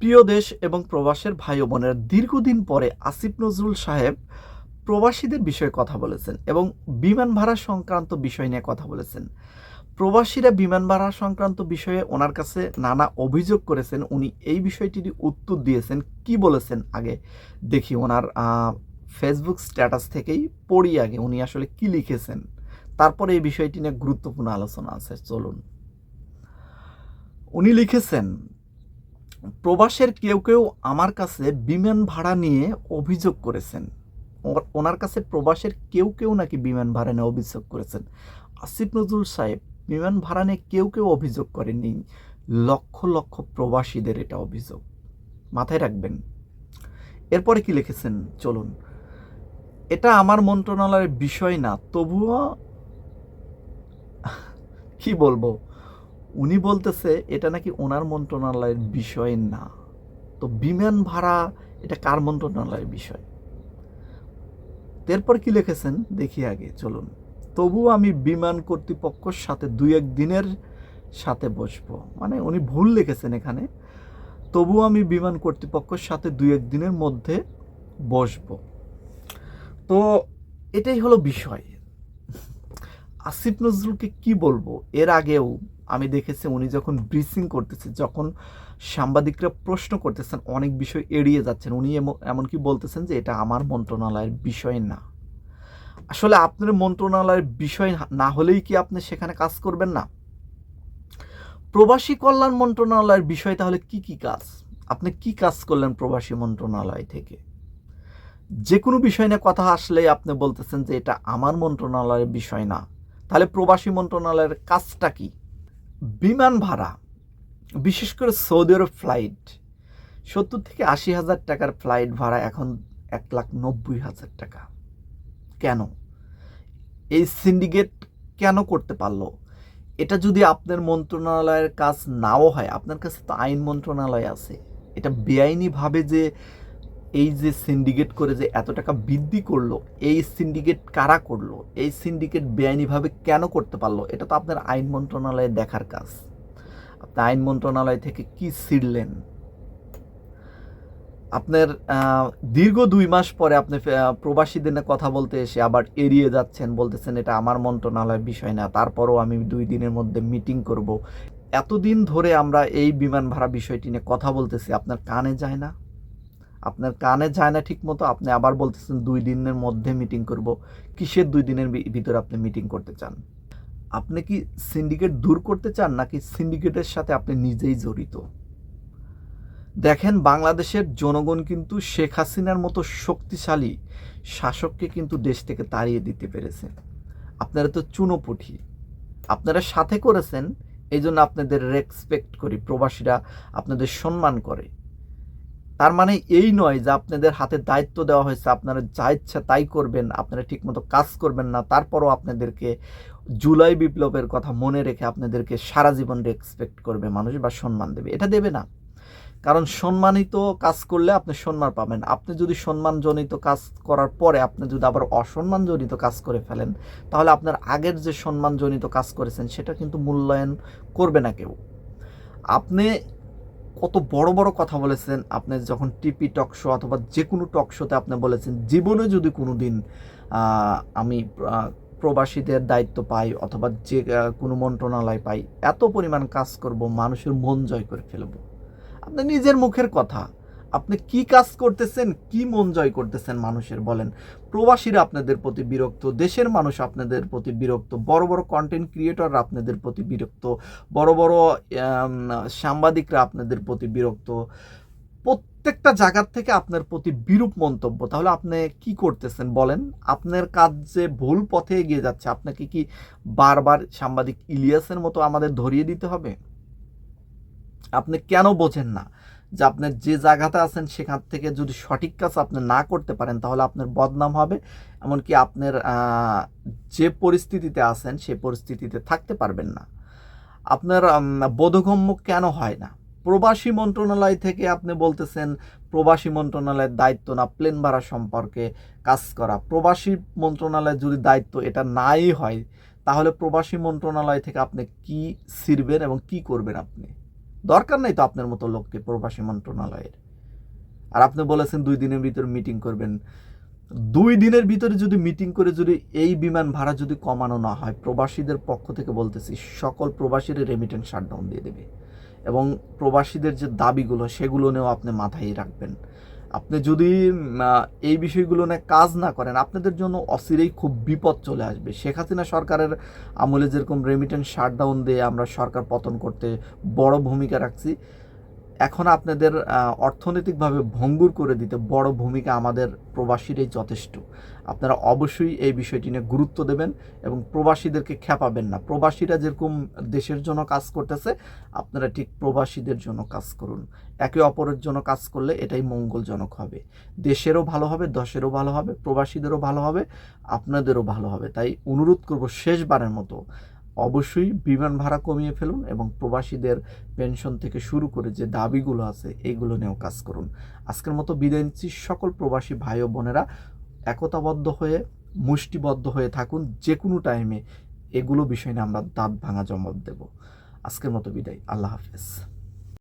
প্রিয় দেশ এবং প্রবাসের ভাই বোনের দীর্ঘদিন পরে আসিফ নজরুল সাহেব প্রবাসীদের বিষয়ে কথা বলেছেন এবং বিমান ভাড়া সংক্রান্ত বিষয় নিয়ে কথা বলেছেন। প্রবাসীরা বিমান ভাড়া সংক্রান্ত বিষয়ে ওনার কাছে নানা অভিযোগ করেছেন। উনি এই বিষয়টির উত্তর দিয়েছেন, কি বলেছেন আগে দেখি ওনার ফেসবুক স্ট্যাটাস থেকেই পড়ি আগে উনি আসলে কি লিখেছেন। তারপরে এই বিষয়টি নিয়ে গুরুত্বপূর্ণ আলোচনা আছে, চলুন। উনি লিখেছেন প্রবাসের কেউ কেউ আমার কাছে বিমান ভাড়া নিয়ে অভিযোগ করেছেন। ওনার কাছে প্রবাসের কেউ কেউ নাকি বিমান ভাড়া নিয়ে অভিযোগ করেছেন। আসিফ নজরুল সাহেব, বিমান ভাড়া নিয়ে কেউ কেউ অভিযোগ করেননি। লক্ষ লক্ষ প্রবাসীদের এটা অভিযোগ। মাথায় রাখবেন। এরপরে কি লিখেছেন? চলুন। এটা আমার মন্ত্রণালয়ের বিষয় না, তবুও কি বলব? উনি বলতেছে, এটা নাকি ওনার মন্ত্রণালয়ের বিষয় না। তো বিমান ভাড়া, এটা কার মন্ত্রণালয়ের বিষয়? এরপর কি লিখেছেন? দেখি আগে, চলুন। তবু আমি বিমান কর্তৃপক্ষের সাথে দুই এক দিনের সাথে বসবো। মানে উনি ভুল লিখেছেন এখানে। তবু আমি বিমান কর্তৃপক্ষের সাথে দুই এক দিনের মধ্যে বসবো। তো এটাই হলো বিষয়। আসিফ নজরুলকে কি বলব? এর আগেও আমি দেখেছি উনি যখন ব্রিফিং করতেছে, যখন সাংবাদিকরা প্রশ্ন করতেছেন, অনেক বিষয় এড়িয়ে যাচ্ছেন, উনি এমন- এমনকি বলতেছেন যে এটা আমার মন্ত্রণালয়ের বিষয় না। আসলে আপনার মন্ত্রণালয়ের বিষয় না হলেই কি আপনি সেখানে কাজ করবেন না? প্রবাসী কল্যাণ মন্ত্রণালয়ের বিষয় তাহলে কি কি কাজ? আপনি কি কাজ করলেন প্রবাসী মন্ত্রণালয় থেকে? যে কোনো বিষয় নিয়ে কথা আসলে আপনি বলতেছেন যে এটা আমার মন্ত্রণালয়ের বিষয় না। তাহলে প্রবাসী মন্ত্রণালয়ের কাজটা কি? বিমান ভাড়া, বিশেষ করে সৌদি আরব ফ্লাইট সত্তর থেকে আশি হাজার টাকার ফ্লাইট ভাড়া এখন এক লাখ নব্বই হাজার টাকা। কেন? এই সিন্ডিকেট কেন করতে পারল? এটা যদি আপনার মন্ত্রণালয়ের কাজ নাও হয়, আপনার কাছে তো আইন মন্ত্রণালয় আছে, এটা বেআইনিভাবে যে এই যে সিন্ডিকেট করে যে এত টাকা বৃদ্ধি করল, এই সিন্ডিকেট কারা করল, এই সিন্ডিকেট বেআইনিভাবে কেন করতে পারল, এটা তো আপনার আইন মন্ত্রণালয়ে দেখার কাজ। আপনি আইন মন্ত্রণালয় থেকে কি ছিড়লেন? আপনার দীর্ঘ দুই মাস পরে আপনি প্রবাসীদের নিয়ে কথা বলতে এসে আবার এড়িয়ে যাচ্ছেন, বলতেছেন এটা আমার মন্ত্রণালয়ের বিষয় না, তারপরও আমি দুই দিনের মধ্যে মিটিং করব। এতদিন ধরে আমরা এই বিমান ভাড়া বিষয়টি নিয়ে কথা বলতেছি, আপনার কানে যায় না? আপনার কানে যায় না ঠিক মতো আপনি আবার বলতেছেন দুই দিনের মধ্যে মিটিং করব। কিসের দুই দিনের ভিতরে আপনি মিটিং করতে চান? আপনি কি সিন্ডিকেট দূর করতে চান, নাকি সিন্ডিকেটের সাথে আপনি নিজেই জড়িত? দেখেন, বাংলাদেশের জনগণ কিন্তু শেখ হাসিনার মতো শক্তিশালী শাসককে কিন্তু দেশ থেকে তাড়িয়ে দিতে পেরেছে। আপনারা তো চুনোপুঠি। আপনারা সাথে করেছেন এই জন্য আপনাদের রেসপেক্ট করি, প্রবাসীরা আপনাদের সম্মান করে। তার মানে এই নয় যে আপনাদের হাতে দায়িত্ব দেওয়া হয়েছে, আপনারা যা ইচ্ছা তাই করবেন, আপনারা ঠিকমতো কাজ করবেন না, তারপরও আপনাদেরকে জুলাই বিপ্লবের কথা মনে রেখে আপনাদেরকে সারা জীবন রেসপেক্ট করবে মানুষ বা সম্মান দেবে। এটা দেবে না। কারণ সম্মানিত কাজ করলে আপনি সম্মান পাবেন। আপনি যদি সম্মানজনিত কাজ করার পরে আপনি যদি আবার অসম্মানজনিত কাজ করে ফেলেন, তাহলে আপনার আগের যে সম্মানজনিত কাজ করেছেন, সেটা কিন্তু মূল্যায়ন করবে না কেউ। আপনি কত বড় বড় কথা বলেছেন আপনি যখন টিপি টক শো অথবা যে কোনো টক শোতে আপনি বলেছেন, জীবনে যদি কোনো দিন আমি প্রবাসীদের দায়িত্ব পাই অথবা যে কোনো মন্ত্রণালয় পাই, এত পরিমাণ কাজ করব, মানুষের মন জয় করে ফেলব। আপনি নিজের মুখের কথা আপনি কি কাজ করতেছেন, কি মন জয় করতেছেন মানুষের বলেন। প্রবাসীরা আপনাদের প্রতি বিরক্ত, দেশের মানুষ আপনাদের প্রতি বিরক্ত, বড় বড় কন্টেন্ট ক্রিয়েটররা আপনাদের প্রতি বিরক্ত, বড় বড় সাংবাদিকরা আপনাদের প্রতি বিরক্ত। প্রত্যেকটা জায়গার থেকে আপনার প্রতি বিরূপ মন্তব্য। তাহলে আপনি কি করতেছেন বলেন? আপনার কাজ যে ভুল পথে এগিয়ে যাচ্ছে, আপনাকে কি বারবার সাংবাদিক ইলিয়াসের মতো আমাদের ধরিয়ে দিতে হবে? আপনি কেন বোঝেন না? যে আপনার যে জায়গাতে আছেন সেখান থেকে যদি সঠিক কাজ আপনি না করতে পারেন, তাহলে আপনার বদনাম হবে। এমনকি আপনার যে পরিস্থিতিতে আছেন সেই পরিস্থিতিতে থাকতে পারবেন না। আপনার বোধগম্য কেন হয় না? প্রবাসী মন্ত্রণালয় থেকে আপনি বলতেছেন, প্রবাসী মন্ত্রণালয়ের দায়িত্ব না, প্লেন ভাড়া সম্পর্কে কাজ করা। প্রবাসী মন্ত্রণালয়ের যদি দায়িত্ব এটা নাই হয়, তাহলে প্রবাসী মন্ত্রণালয় থেকে আপনি কি ছিড়বেন এবং কি করবেন আপনি? দরকার নাই তো আপনার মতো লোককে প্রবাসী মন্ত্রণালয়ের। আর আপনি বলেছেন দুই দিনের ভিতর মিটিং করবেন। দুই দিনের ভিতরে যদি মিটিং করে যদি এই বিমান ভাড়া যদি কমানো না হয়, প্রবাসীদের পক্ষ থেকে বলতেছি, সকল প্রবাসীর রেমিটেন্স শাটডাউন দিয়ে দেবে। এবং প্রবাসীদের যে দাবিগুলো, সেগুলো নিয়েও আপনি মাথায় রাখবেন। আপনি যদি এই বিষয়গুলো নিয়ে কাজ না করেন, আপনাদের জন্য অচিরেই খুব বিপদ চলে আসবে। শেখ হাসিনা সরকারের আমলে যেরকম রেমিটেন্স শাটডাউন দিয়ে আমরা সরকার পতন করতে বড় ভূমিকা রাখছি এখন আপনাদের অর্থনৈতিকভাবে ভঙ্গুর করে দিতে বড় ভূমিকা আমাদের প্রবাসীরাই যথেষ্ট। আপনারা অবশ্যই এই বিষয়টি নিয়ে গুরুত্ব দেবেন এবং প্রবাসীদেরকে খেপাবেন না। প্রবাসীরা যেরকম দেশের জন্য কাজ করতেছে, আপনারা ঠিক প্রবাসীদের জন্য কাজ করুন। একে অপরের জন্য কাজ করলে এটাই মঙ্গলজনক হবে। দেশেরও ভালো হবে, দশেরও ভালো হবে, প্রবাসীদেরও ভালো হবে, আপনাদেরও ভালো হবে। তাই অনুরোধ করব শেষবারের মতো অবশ্যই বিমান ভাড়া কমিয়ে ফেলুন এবং প্রবাসীদের পেনশন থেকে শুরু করে যে দাবিগুলো আছে, এগুলো নিয়েও কাজ করুন। আজকের মতো বিদায় নিচ্ছি। সকল প্রবাসী ভাই ও বোনেরা একতাবদ্ধ হয়ে, মুষ্টিবদ্ধ হয়ে থাকুন। যে কোনো টাইমে এগুলো বিষয় নিয়ে আমরা দাঁত ভাঙা জবাব দেব। আজকের মতো বিদায়। আল্লাহ হাফেজ।